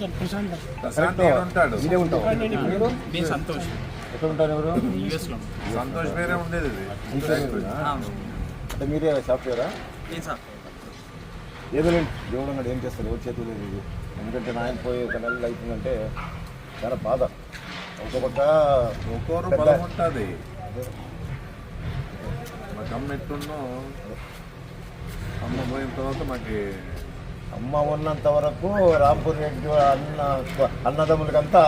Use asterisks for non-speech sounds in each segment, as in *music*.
ఎండతను Prashanth. Correct. ఉంటాడు? ఇదే ఉంటావు. మీరు నేను సంతోష్. ఎక్కడ ఉంటారు ఎవరు? సంతోష్ వేరే ఉండేది అంటే మీరే సాఫ్ట్వేరా నేను సార్ ఏదో లేదు. దేవుడు అన్నాడు ఏం చేస్తారు ఎవరు చేతులు లేదు ఎందుకంటే నాయన పోయి ఒక నెలలు అవుతుందంటే చాలా బాధ. ఒక పక్క ఒక్కోరు పెద్ద- బలం ఉంటుంది. మాకు అమ్మ ఎట్టున్నో అమ్మ పోయిన తర్వాత మాకు అమ్మ ఉన్నంత వరకు రాంపూర్ రెడ్డి అన్న అన్నదమ్ములకంతా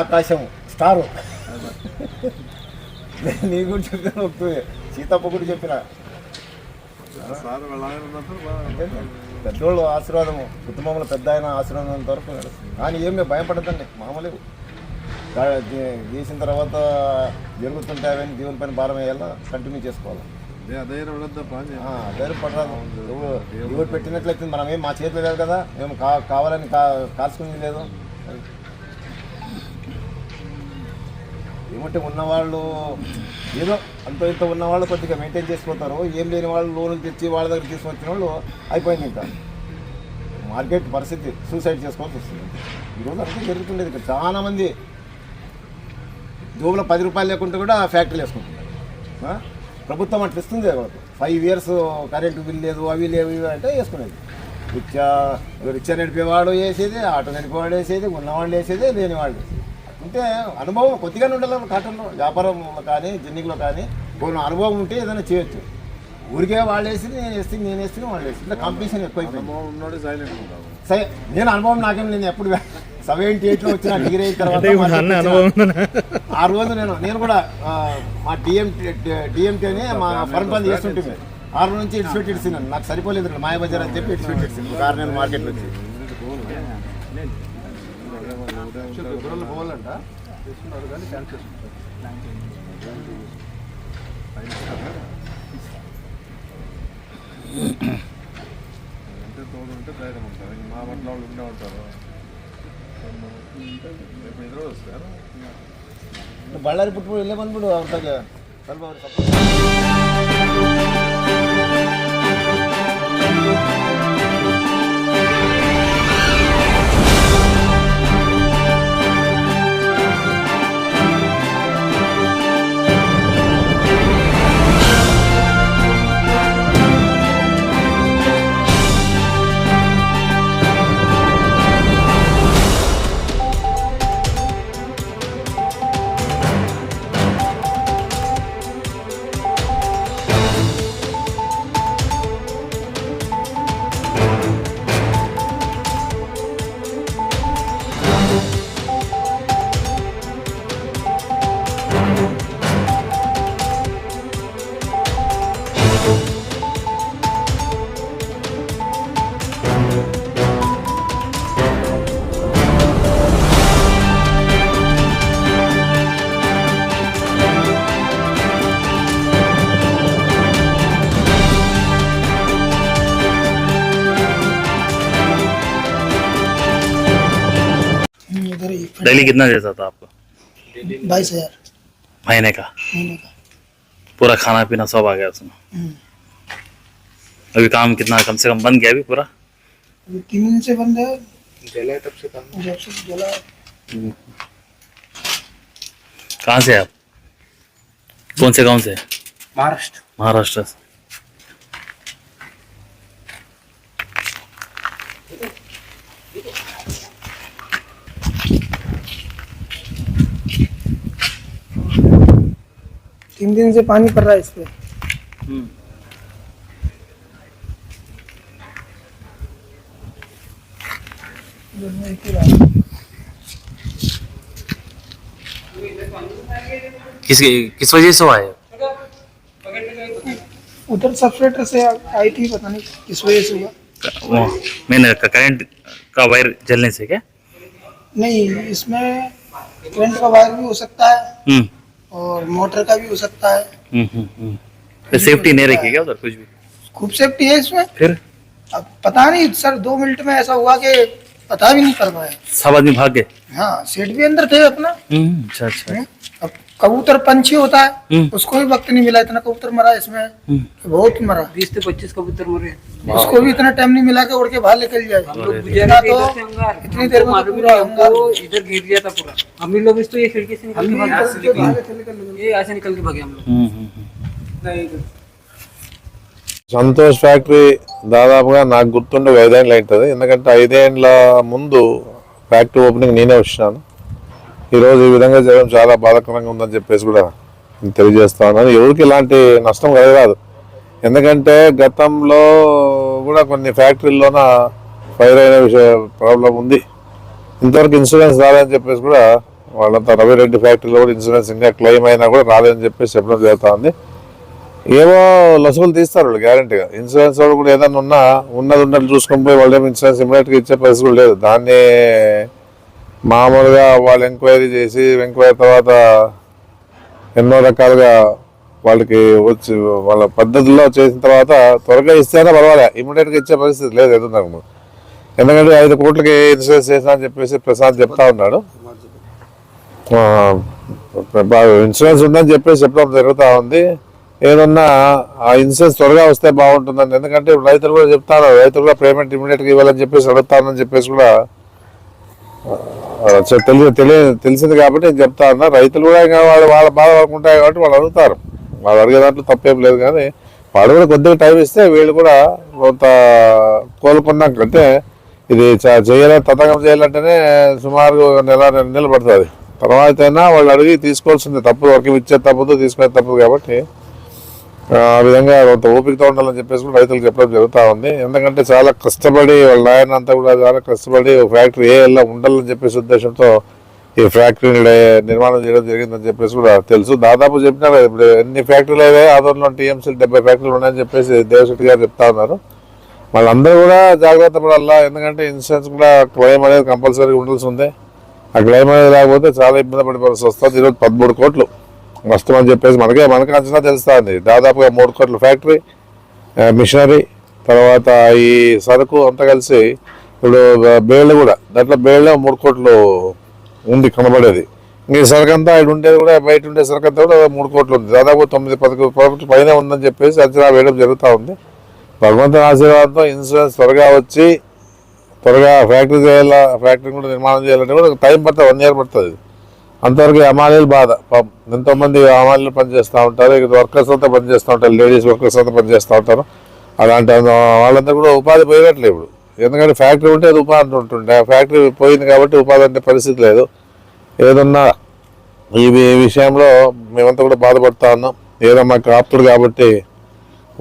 ఆకాశం స్టారు. నీ గురించి చెప్పిన సీతప్ప కూడా చెప్పిన. పెద్దోళ్ళు ఆశీర్వాదము కుటుంబంలో పెద్ద ఆయన ఆశీర్వాదం వరకు కానీ ఏమి భయపడదండి మామూలు చేసిన తర్వాత జరుగుతుంటే అవన్నీ దేవుని పైన భారం వేయాలా? కంటిన్యూ చేసుకోవాలి? నువ్వు అదే పడరాదు. ఎవరు పెట్టినట్లయితే మనం ఏం మా చేతిలో లేదు కదా? మేము కా కావాలని కా కాల్చుకునేది లేదు. ఏమంటే ఉన్నవాళ్ళు ఏదో అంత ఇంత ఉన్నవాళ్ళు కొద్దిగా మెయింటైన్ చేసుకుంటారు. ఏం లేని వాళ్ళు లోన్లు తెచ్చి వాళ్ళ దగ్గర తీసుకొచ్చిన వాళ్ళు అయిపోయింది ఇంకా. మార్కెట్ పరిస్థితి సూసైడ్ చేసుకోవాల్సి వస్తుంది. ఈరోజు అంతా జరుగుతుండేది ఇక్కడ. చాలామంది జోబులో పది రూపాయలు లేకుంటే కూడా ఫ్యాక్టరీలు వేసుకుంటున్నారు. ప్రభుత్వం అట్లా ఇస్తుంది ఫైవ్ ఇయర్స్ కరెంటు బిల్ లేదు అవి లేవు ఇవి అంటే వేసుకునేది. రిక్షా రిక్షా నడిపేవాడు వేసేది ఆటో నడిపేవాడు వేసేది ఉన్నవాళ్ళు వేసేది లేని వాళ్ళు అంటే అనుభవం కొద్దిగానే ఉండాలి కాటన్లో వ్యాపారంలో కానీ జిన్నింగ్లో కానీ కొన్ని అనుభవం ఉంటే ఏదైనా చేయొచ్చు. ఊరికే వాళ్ళు వేసింది నేను వేస్తే నేను వేస్తే వాళ్ళు ఇట్లా కాంపిటీషన్ ఎక్కువైపోయింది. నేను అనుభవం నాకేం నేను ఎప్పుడు సెవెంటీ ఎయిట్లో వచ్చిన *laughs* డిగ్రీ అయిన తర్వాత. ఆ రోజు నేను నేను కూడా ఆ, మా డిఎంటీ డిఎంటీ అని మా ఫర్మ్ పని చేస్తుంటే ఆరు రోజు నుంచి ఇటు పెట్టి ఇడిసినాను నాకు సరిపోలేదు మాయబజార్ అని చెప్పి ఇటు పెట్టి ఇడిసింది ఆరు నెలలు మార్కెట్లో వచ్చి అంటే తోడు ఉంటే ధైర్యం ఉంటారు మా వాళ్ళు ఉండే ಬಳ್ಳಾರಿ ಬಿಟ್ಬಿಡು ಇಲ್ಲೇ ಬಂದ್ಬಿಡು ಅವ್ರ ಸ್ವಲ್ಪ ಅವ್ರಿಗೆ डेली कितना देता था आपको? बाईस हज़ार। महीने का? महीने का। पूरा खाना पीना सब आ गया उसमें? हम्म। अभी काम कितना कम से कम बन गया अभी पूरा? अभी तीन दिन से बंद है। जला तब से काम जब से जला कहाँ से आप? कौन से गाँव से? महाराष्ट्र। महाराष्ट्र से। तीन दिन से पानी पड़ रहा है इस पे। दोनों एक ही बात। किस किस वजह से हुआ है? उधर सब्सट्रेटर से आई थी पता नहीं किस वजह से हुआ। वो मैंने करंट का वायर जलने से क्या? नहीं इसमें करंट का वायर भी हो सकता है। हम्म। और मोटर का भी हो सकता है। हम्म हम्म, हम्म। तो सेफ्टी नहीं रखी क्या उधर कुछ भी? खूब सेफ्टी है इसमें। फिर? अब पता नहीं सर दो मिनट में ऐसा हुआ कि पता भी नहीं कर पाया। सब आदमी भाग गए? हाँ सेठ भी अंदर थे अपना। हम्म अच्छा अच्छा। कबूतर पंछी होता है हम्म। उसको भी वक्त नहीं मिला इतना कबूतर मरा इसमें कि बहुत मरा बीस से पच्चीस कबूतर मरे उसको भी इतना टाइम नहीं मिला कि उड़ के बाहर निकल जाए हम लोग इतना गुजर तो इधर से अंगार इतनी देर में तो मालूम पूरा नहीं अंगार हमको इधर गिर गया था पूरा हम ही लोग इस तो ये खिड़की से निकल के भागे निकल के भागे थे, निकल के। ये यहाँ से निकल के भागे हम लोग नहीं సంతోష్ ఫ్యాక్టరీ దాదాపుగా నాకు గుర్తుండే ఒక ఐదేళ్ళు అవుతుంది ఎందుకంటే ఐదేండ్ల ముందు ఫ్యాక్టరీ ఓపెనింగ్ నేనే వచ్చినాను ఈరోజు ఈ విధంగా చేయడం చాలా బాధాకరంగా ఉందని చెప్పేసి కూడా నేను ఎవరికి ఇలాంటి నష్టం కలగరాదు. ఎందుకంటే గతంలో కూడా కొన్ని ఫ్యాక్టరీల్లోన ఫైర్ అయిన విషయ ప్రాబ్లం ఉంది. ఇంతవరకు ఇన్సూరెన్స్ రాలేదని చెప్పేసి కూడా వాళ్ళంతా రవిరెడ్డి ఫ్యాక్టరీలో కూడా ఇన్సూరెన్స్ ఇంకా క్లెయిమ్ అయినా కూడా రాలేదని చెప్పేసి చెప్పడం జరుగుతూ ఉంది. ఏవో లసుగులు తీస్తారు వాళ్ళు గ్యారంటీగా. ఇన్సూరెన్స్ వాళ్ళు కూడా ఏదైనా ఉన్నా ఉన్నది ఉన్నట్టు చూసుకొని పోయి వాళ్ళు ఇన్సూరెన్స్ ఇమ్మీడియట్గా ఇచ్చే పరిస్థితి కూడా లేదు. దాన్ని మామూలుగా వాళ్ళు ఎంక్వైరీ చేసి ఎంక్వైరీ తర్వాత ఎన్నో రకాలుగా వాళ్ళకి వచ్చి వాళ్ళ పద్ధతుల్లో చేసిన తర్వాత త్వరగా ఇస్తేనే పర్వాలే. ఇమీడియట్గా ఇచ్చే పరిస్థితి లేదు ఎదురు ఎందుకంటే ఐదు కోట్లకి ఇన్సూరెన్స్ చేసినా అని చెప్పేసి ప్రసాద్ చెప్తా ఉన్నాడు. ఇన్సూరెన్స్ ఉందని చెప్పేసి చెప్పడం జరుగుతూ ఉంది. ఏదన్నా ఆ ఇన్సూరెన్స్ త్వరగా వస్తే బాగుంటుందని. ఎందుకంటే రైతులు కూడా చెప్తారు రైతులు కూడా పేమెంట్ ఇమీడియట్గా ఇవ్వాలని చెప్పేసి అడుగుతానని చెప్పేసి కూడా ఆ, తెలియ తెలిసింది కాబట్టి నేను చెప్తా అన్న రైతులు కూడా ఇంకా వాళ్ళు వాళ్ళ బాధ పడుకుంటాయి కాబట్టి వాళ్ళు అడుగుతారు. వాళ్ళు అడిగే దాంట్లో తప్పేం లేదు కానీ వాళ్ళు కూడా కొద్దిగా టైం ఇస్తే వీళ్ళు కూడా కొంత కోలుకున్నాక అంటే ఇది చ- చేయాలి తతంగం చేయాలంటేనే సుమారు నెల రెండు నెలలు పడుతుంది. తర్వాత అయినా వాళ్ళు అడిగి తీసుకోవాల్సింది తప్పదు వరకు ఇచ్చే తప్పదు తీసుకునే తప్పదు కాబట్టి ఆ విధంగా కొంత ఓపికతో ఉండాలని చెప్పేసి కూడా రైతులకు చెప్పడం జరుగుతూ ఉంది. ఎందుకంటే చాలా కష్టపడి వాళ్ళ నాయన అంతా కూడా చాలా కష్టపడి ఒక ఫ్యాక్టరీ ఏ ఎలా ఉండాలని చెప్పేసి ఉద్దేశంతో ఈ ఫ్యాక్టరీ నిర్మాణం చేయడం జరిగిందని చెప్పేసి కూడా తెలుసు. దాదాపు చెప్పినారు. ఇప్పుడు ఎన్ని ఫ్యాక్టరీలు అయితే ఆదోళనలో టీఎంసీలు డెబ్బై ఫ్యాక్టరీలు ఉన్నాయని చెప్పేసి దేవశెట్టి గారు చెప్తా ఉన్నారు. వాళ్ళందరూ కూడా జాగ్రత్త పడాలా? ఎందుకంటే ఇన్సూరెన్స్ కూడా క్లెయిమ్ అనేది కంపల్సరీ ఉండాల్సి ఉంది. ఆ క్లెయిమ్ అనేది లేకపోతే చాలా ఇబ్బంది పడిపోవాల్సి వస్తుంది. ఈరోజు పదమూడు కోట్లు. నష్టం అని చెప్పేసి మనకే మనకి అంచనా తెలుస్తుంది. దాదాపుగా మూడు కోట్ల ఫ్యాక్టరీ మిషనరీ తర్వాత ఈ సరుకు అంతా కలిసి ఇప్పుడు బేళ్ళు కూడా. దాంట్లో బేళ్ళే మూడు కోట్లు ఉంది కనబడేది. ఈ సరుకు అంతా ఇక్కడ ఉండేది కూడా బయట ఉండే సరుకు అంతా కూడా మూడు కోట్లు ఉంది. దాదాపు తొమ్మిది పది కోట్ల పైన ఉందని చెప్పేసి అంచనా వేయడం జరుగుతూ ఉంది. భగవంతుని ఆశీర్వాదంతో ఇన్సూరెన్స్ త్వరగా వచ్చి త్వరగా ఫ్యాక్టరీ చేయాలా ఫ్యాక్టరీ కూడా నిర్మాణం చేయాలంటే కూడా టైం పడుతుంది వన్ ఇయర్ పడుతుంది. అంతవరకు అమాలీలు బాధ. పాపం ఎంతోమంది అమాలీలు పనిచేస్తూ ఉంటారు ఇక్కడ వర్కర్స్ అంతా పనిచేస్తూ ఉంటారు లేడీస్ వర్కర్స్ అంతా పనిచేస్తూ ఉంటారు. అలాంటి వాళ్ళంతా కూడా ఉపాధి పోయినట్లే ఇప్పుడు. ఎందుకంటే ఫ్యాక్టరీ ఉంటే అది ఉపాధి ఉంటుండే. ఆ ఫ్యాక్టరీ పోయింది కాబట్టి ఉపాధి అంటే పరిస్థితి లేదు. ఏదన్నా ఈ విషయంలో మేమంతా కూడా బాధపడతా ఉన్నాం. ఏదో మాకు ఆప్తుడు కాబట్టి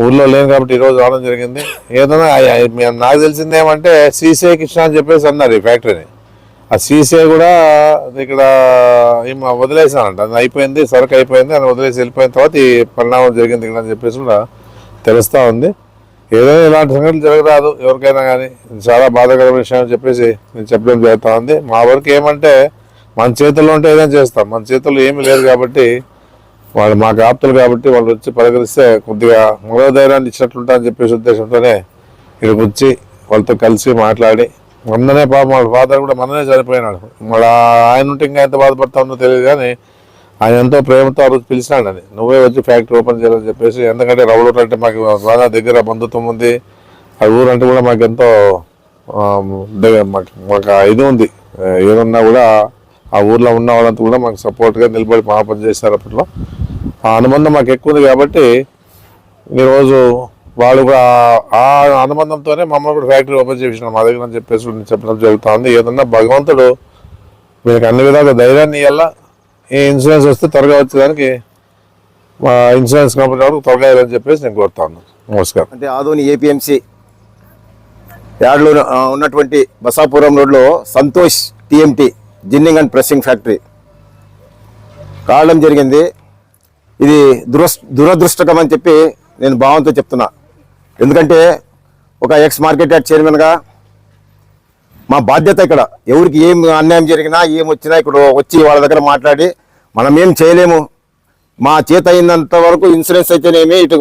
ఊర్లో లేను కాబట్టి ఈరోజు రావడం జరిగింది. ఏదైనా నాకు తెలిసింది ఏమంటే సీసీఐ కృష్ణ అని చెప్పేసి అన్నారు ఈ ఫ్యాక్టరీని. ఆ సీసే కూడా ఇక్కడ ఏం వదిలేసానంట. అది అయిపోయింది సరుకు అయిపోయింది అని వదిలేసి వెళ్ళిపోయిన తర్వాత ఈ పరిణామం జరిగింది ఇక్కడ అని చెప్పేసి కూడా తెలుస్తూ ఉంది. ఏదైనా ఇలాంటి సంఘటనలు జరగరాదు ఎవరికైనా కానీ చాలా బాధాకరమైన విషయం అని చెప్పేసి నేను చెప్పడం జరుగుతూ ఉంది. మా వరకు ఏమంటే మన చేతుల్లో ఉంటే ఏదైనా చేస్తాం. మన చేతుల్లో ఏమీ లేదు కాబట్టి వాళ్ళు మాకు ఆప్తులు కాబట్టి వాళ్ళు వచ్చి పలకరిస్తే కొద్దిగా మరో ధైర్యాన్ని ఇచ్చినట్లుంటా అని చెప్పేసి ఉద్దేశంతోనే ఇక్కడికి వచ్చి వాళ్ళతో కలిసి మాట్లాడి మొన్ననే పాపం వాళ్ళ ఫాదర్ కూడా మొన్ననే చనిపోయినాడు. మళ్ళీ ఆయన ఉంటే ఇంకా ఎంత బాధపడతా ఉందో తెలియదు కానీ ఆయన ఎంతో ప్రేమతో ఆ రోజు పిలిచినాడు అని నువ్వే వచ్చి ఫ్యాక్టరీ ఓపెన్ చేయాలని చెప్పేసి ఎందుకంటే రౌలూరు అంటే మాకు బాగా దగ్గర బంధుత్వం ఉంది. ఆ ఊరు అంటే కూడా మాకు ఎంతో మాకు మాకు ఇది ఉంది. ఏదన్నా కూడా ఆ ఊర్లో ఉన్న వాళ్ళంతా కూడా మాకు సపోర్ట్గా నిలబడి మా పని చేశారు అప్పట్లో. ఆ అనుబంధం మాకు ఎక్కువ ఉంది కాబట్టి ఈరోజు వాళ్ళు కూడా ఆ అనుబంధంతోనే మమ్మల్ని కూడా ఫ్యాక్టరీ ఓపెన్ చేసిన మా దగ్గర అని చెప్పేసి చెప్పడం జరుగుతుంది. ఏదన్నా భగవంతుడు మీకు అన్ని విధాలుగా ధైర్యాన్ని ఇవ్వాలా ఈ ఇన్సూరెన్స్ వస్తే త్వరగా వచ్చేదానికి మా ఇన్సూరెన్స్ కంపెనీ వాళ్ళకి త్వరగా ఇవ్వాలని చెప్పేసి నేను కోరుతాను. నమస్కారం. అంటే ఆదోని ఏపీఎంసీ యాడ్లో ఉన్నటువంటి బసాపురం రోడ్లో Santosh TMT ginning and pressing factory. కావడం జరిగింది. ఇది దురస్ దురదృష్టకం అని చెప్పి నేను భావంతో చెప్తున్నా. ఎందుకంటే ఒక ఎక్స్ మార్కెట్ యార్డ్ చైర్మన్గా మా బాధ్యత ఇక్కడ. ఎవరికి ఏం అన్యాయం జరిగినా ఏం వచ్చినా ఇక్కడ వచ్చి వాళ్ళ దగ్గర మాట్లాడి మనం ఏం చేయలేము. మా చేత అయినంత వరకు ఇన్సూరెన్స్ అయితేనేమి ఇటు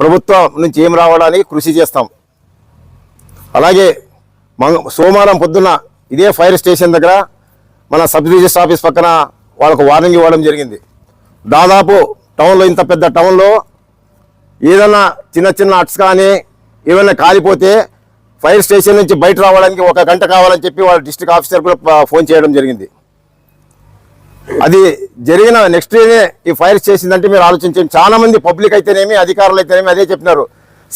ప్రభుత్వం నుంచి ఏం రావడానికి కృషి చేస్తాం. అలాగే సోమవారం పొద్దున్న ఇదే ఫైర్ స్టేషన్ దగ్గర మన సబ్ రిజిస్టర్ ఆఫీస్ పక్కన వాళ్ళకు వార్నింగ్ ఇవ్వడం జరిగింది. దాదాపు టౌన్లో ఇంత పెద్ద టౌన్లో ఏదైనా చిన్న చిన్న అట్స్ కానీ ఏమైనా కాలిపోతే ఫైర్ స్టేషన్ నుంచి బయట రావడానికి ఒక గంట కావాలని చెప్పి వాళ్ళ డిస్ట్రిక్ట్ ఆఫీసర్ కూడా ఫోన్ చేయడం జరిగింది. అది జరిగిన నెక్స్ట్ డేనే ఈ ఫైర్ చేసిందంటే మీరు ఆలోచించండి. చాలా మంది పబ్లిక్ అయితేనేమి అధికారులు అయితేనేమి అదే చెప్పినారు.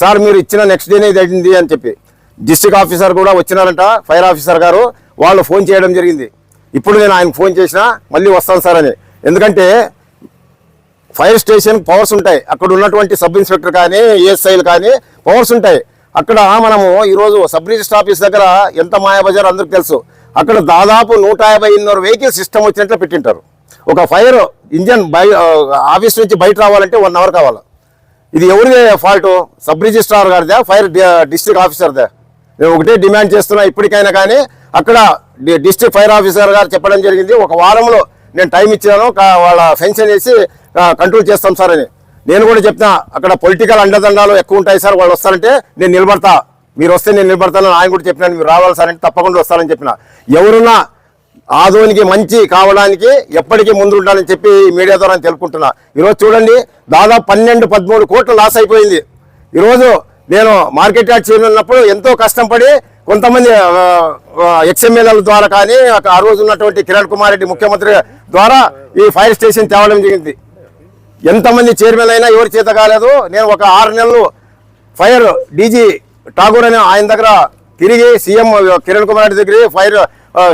సార్ మీరు ఇచ్చిన నెక్స్ట్ డేనే ఇది అయింది అని చెప్పి. డిస్ట్రిక్ట్ ఆఫీసర్ కూడా వచ్చినారంట ఫైర్ ఆఫీసర్ గారు వాళ్ళు ఫోన్ చేయడం జరిగింది. ఇప్పుడు నేను ఆయనకు ఫోన్ చేసినా మళ్ళీ వస్తాను సార్ అని. ఎందుకంటే ఫైర్ స్టేషన్ పవర్స్ ఉంటాయి. అక్కడ ఉన్నటువంటి సబ్ ఇన్స్పెక్టర్ కానీ ఏఎస్ఐలు కానీ పవర్స్ ఉంటాయి. అక్కడ మనము ఈరోజు సబ్ రిజిస్టర్ ఆఫీస్ దగ్గర ఎంత మాయాబజార్ అందరికి తెలుసు. అక్కడ దాదాపు నూట యాభై ఎన్నర వెహికల్ సిస్టమ్ వచ్చినట్లు పెట్టింటారు. ఒక ఫైర్ ఇంజన్ బై ఆఫీస్ నుంచి బయట రావాలంటే వన్ అవర్ కావాలి. ఇది ఎవరిదే ఫాల్ట్? సబ్ రిజిస్ట్రార్ గారిదా? ఫైర్ డిస్ట్రిక్ట్ ఆఫీసర్దా? నేను ఒకటే డిమాండ్ చేస్తున్నా ఇప్పటికైనా కానీ అక్కడ డిస్ట్రిక్ట్ ఫైర్ ఆఫీసర్ గారు చెప్పడం జరిగింది. ఒక వారంలో నేను టైం ఇచ్చాను. కా- వాళ్ళ ఫెన్షన్ వేసి కంట్రోల్ చేస్తాం సార్ అని. నేను కూడా చెప్తున్నా అక్కడ పొలిటికల్ అండదండాలు ఎక్కువ ఉంటాయి సార్ వాళ్ళు వస్తారంటే నేను నిలబడతా. మీరు వస్తే నేను నిలబడతాను ఆయన కూడా చెప్పినాను మీరు రావాలి సార్ అంటే తప్పకుండా వస్తానని చెప్పిన. ఎవరున్నా ఆదోనికి మంచి కావడానికి ఎప్పటికీ ముందు ఉండాలని చెప్పి మీడియా ద్వారా తెలుపుకుంటున్నా. ఈరోజు చూడండి దాదాపు పన్నెండు పదమూడు కోట్లు లాస్ అయిపోయింది. ఈరోజు నేను మార్కెట్ యార్డ్ చేయనున్నప్పుడు ఎంతో కష్టపడి కొంతమంది ఎక్స్ఎమ్మెల్యేల ద్వారా కానీ ఆ రోజు ఉన్నటువంటి కిరణ్ కుమార్ రెడ్డి ముఖ్యమంత్రి ద్వారా ఈ ఫైర్ స్టేషన్ తేవడం జరిగింది. ఎంతమంది చైర్మన్ అయినా ఎవరి చేత కాలేదు. నేను ఒక ఆరు నెలలు ఫైర్ డీజీ ఠాగూర్ అని ఆయన దగ్గర తిరిగి సీఎం కిరణ్ కుమార్ రెడ్డి దగ్గర ఫైర్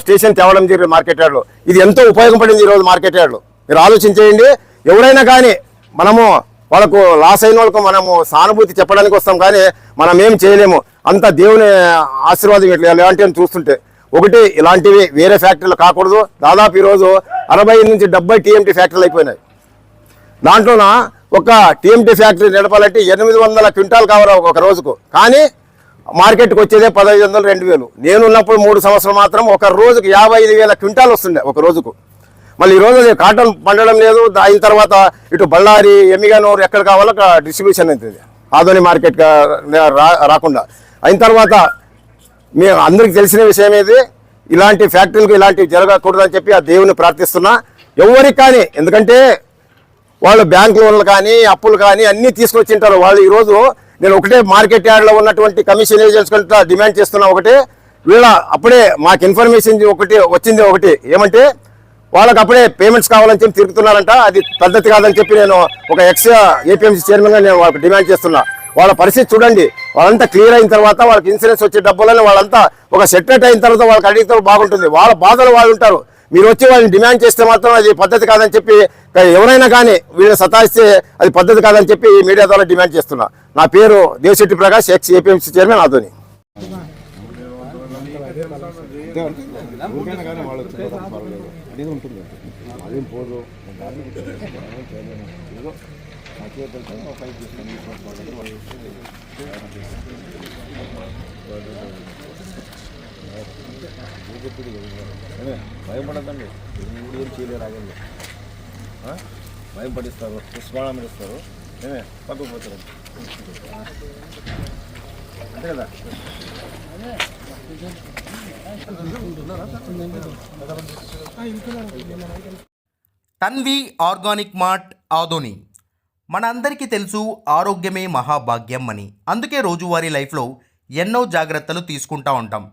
స్టేషన్ తేవడం జరిగింది మార్కెట్ యార్డ్లో. ఇది ఎంతో ఉపయోగపడింది ఈరోజు మార్కెట్ యార్డ్లో. మీరు ఆలోచించేయండి. ఎవరైనా కానీ మనము వాళ్ళకు లాస్ అయిన వాళ్ళకు మనము సానుభూతి చెప్పడానికి వస్తాం కానీ మనం ఏం చేయలేము. అంత దేవుని ఆశీర్వాదం ఇట్లా ఇలాంటివి చూస్తుంటే. ఒకటి ఇలాంటివి వేరే ఫ్యాక్టరీలు కాకూడదు. దాదాపు ఈరోజు అరవై నుంచి డెబ్బై టీఎంటీ ఫ్యాక్టరీలు అయిపోయినాయి. దాంట్లోన? ఒక టీఎంటీ ఫ్యాక్టరీ నడపాలంటే ఎనిమిది వందల క్వింటాల్ కావాలి ఒక రోజుకు. కానీ మార్కెట్కి వచ్చేదే పదహైదు వందలు రెండు వేలు. నేను ఉన్నప్పుడు మూడు సంవత్సరం మాత్రం ఒక రోజుకు యాభై ఐదు వేల క్వింటాల్ వస్తుండే ఒక రోజుకు. మళ్ళీ ఈ రోజు కాటన్ పండడం లేదు అయిన తర్వాత ఇటు బళ్ళారి ఎమ్మిగానూరు ఎక్కడ కావాలో ఒక డిస్ట్రిబ్యూషన్ అవుతుంది ఆధోని మార్కెట్ రా- రాకుండా. అయిన తర్వాత మీ అందరికి తెలిసిన విషయం ఏది? ఇలాంటి ఫ్యాక్టరీలకు ఇలాంటివి జరగకూడదని చెప్పి ఆ దేవుని ప్రార్థిస్తున్నా. ఎవరికి కానీ ఎందుకంటే వాళ్ళు బ్యాంక్ లోన్లు కానీ అప్పులు కానీ అన్నీ తీసుకొచ్చింటారు వాళ్ళు ఈరోజు నేను ఒకటే మార్కెట్ యార్డ్లో ఉన్నటువంటి కమిషన్ ఏజెంట్స్ కంటే డిమాండ్ చేస్తున్నా ఒకటే. వీళ్ళ అప్పుడే మాకు ఇన్ఫర్మేషన్ ఒకటి వచ్చింది ఒకటి. ఏమంటే వాళ్ళకి అప్పుడే పేమెంట్స్ కావాలని చెప్పి తిరుగుతున్నారంట. అది పద్ధతి కాదని చెప్పి నేను ఒక ఎక్స్ ఏపీఎంసీ చైర్మన్గా నేను వాళ్ళకి డిమాండ్ చేస్తున్నా. వాళ్ళ పరిస్థితి చూడండి. వాళ్ళంతా క్లియర్ అయిన తర్వాత వాళ్ళకి ఇన్సూరెన్స్ వచ్చే డబ్బులని వాళ్ళంతా ఒక సెటిల్మెంట్ అయిన తర్వాత వాళ్ళకి అడిగితే బాగుంటుంది. వాళ్ళ బాధలు వాళ్ళు ఉంటారు. మీరు వచ్చి వాళ్ళని డిమాండ్ చేస్తే మాత్రం అది పద్ధతి కాదని చెప్పి ఎవరైనా కానీ వీళ్ళని సతాయిస్తే అది పద్ధతి కాదని చెప్పి మీడియా ద్వారా డిమాండ్ చేస్తున్నా. నా పేరు Devashetti Prakash ex APMC chairman భయపడకండి భయపడదండి ఏం చేయలేరు ఆగండి. భయం పడిస్తారు పుష్పాళం ఇస్తారు ఏమే? పక్కకు పోతారు అంతే కదా? Tanvi organic mart Adoni. మనందరికీ తెలుసు ఆరోగ్యమే మహాభాగ్యం అని. అందుకే రోజువారీ లైఫ్లో ఎన్నో జాగ్రత్తలు తీసుకుంటా ఉంటాం.